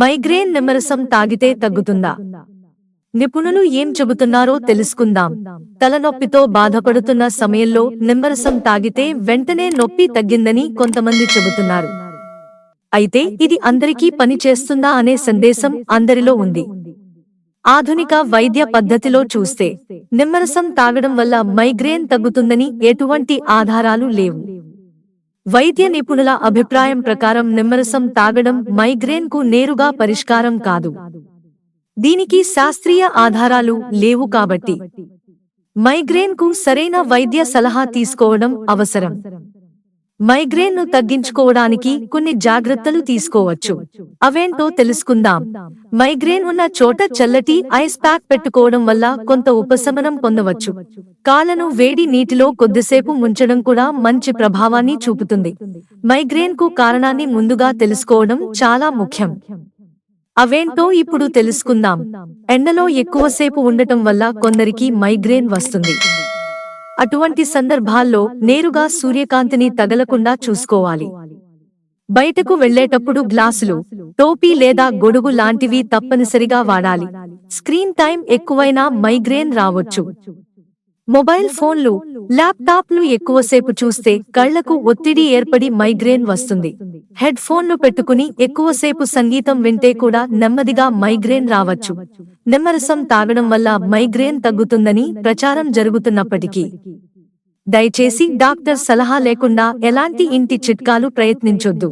Migraine నిమ్మరసం తాగితే తగ్గుతుందా? నిపుణులు ఏం చెబుతున్నారో తెలుసుకుందాం. తలనొప్పితో బాధపడుతున్న సమయంలో నిమ్మరసం తాగితే వెంటనే నొప్పి తగ్గిందని కొంతమంది చెబుతున్నారు. అయితే ఇది అందరికీ పనిచేస్తుందా అనే సందేశం అందరిలో ఉంది. ఆధునిక వైద్య పద్ధతిలో చూస్తే నిమ్మరసం తాగడం వల్ల మైగ్రేన్ తగ్గుతుందని ఎటువంటి ఆధారాలు లేవు. వైద్య నిపుణుల అభిప్రాయం ప్రకారం నిమ్మరసం తాగడం మైగ్రేన్కు నేరుగా పరిష్కారం కాదు. దీనికి శాస్త్రీయ ఆధారాలు లేవు కాబట్టి. మైగ్రేన్కు సరైన వైద్య సలహా తీసుకోవడం అవసరం. మైగ్రేన్ను తగ్గించుకోవడానికి కొన్ని జాగ్రత్తలు తీసుకోవచ్చు. అవేంటో తెలుసుకుందాం. మైగ్రేన్ ఉన్న చోట చల్లటి ఐస్ ప్యాక్ పెట్టుకోవడం వల్ల కొంత ఉపశమనం పొందవచ్చు. కాళ్ళను వేడి నీటిలో కొద్దిసేపు ముంచడం కూడా మంచి ప్రభావాన్ని చూపుతుంది. మైగ్రేన్కు కారణాన్ని ముందుగా తెలుసుకోవడం చాలా ముఖ్యం. అవేంటో ఇప్పుడు తెలుసుకుందాం. ఎండలో ఎక్కువసేపు ఉండటం వల్ల కొందరికి మైగ్రేన్ వస్తుంది. అటువంటి సందర్భాల్లో నేరుగా సూర్యకాంతిని తగలకుండా చూసుకోవాలి. బయటకు వెళ్ళేటప్పుడు గ్లాసులు టోపీ లేదా గొడుగు లాంటివి తప్పనిసరిగా వాడాలి. స్క్రీన్ టైం ఎక్కువైనా మైగ్రేన్ రావచ్చు. మొబైల్ ఫోన్లు ల్యాప్టాప్లు ఎక్కువసేపు చూస్తే కళ్ళకు ఒత్తిడి ఏర్పడి మైగ్రేన్ వస్తుంది. హెడ్ ఫోన్లు పెట్టుకుని ఎక్కువసేపు సంగీతం వింటే కూడా నెమ్మదిగా మైగ్రేన్ రావచ్చు. నిమ్మరసం తాగడం వల్ల మైగ్రేన్ తగ్గుతుందని ప్రచారం జరుగుతున్నప్పటికీ. దయచేసి డాక్టర్ సలహా లేకుండా ఎలాంటి ఇంటి చిట్కాలు ప్రయత్నించొద్దు.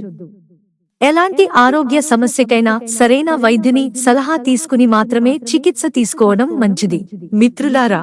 ఎలాంటి ఆరోగ్య సమస్యకైనా సరైన వైద్యుని సలహా తీసుకుని మాత్రమే చికిత్స తీసుకోవడం మంచిది. మిత్రులారా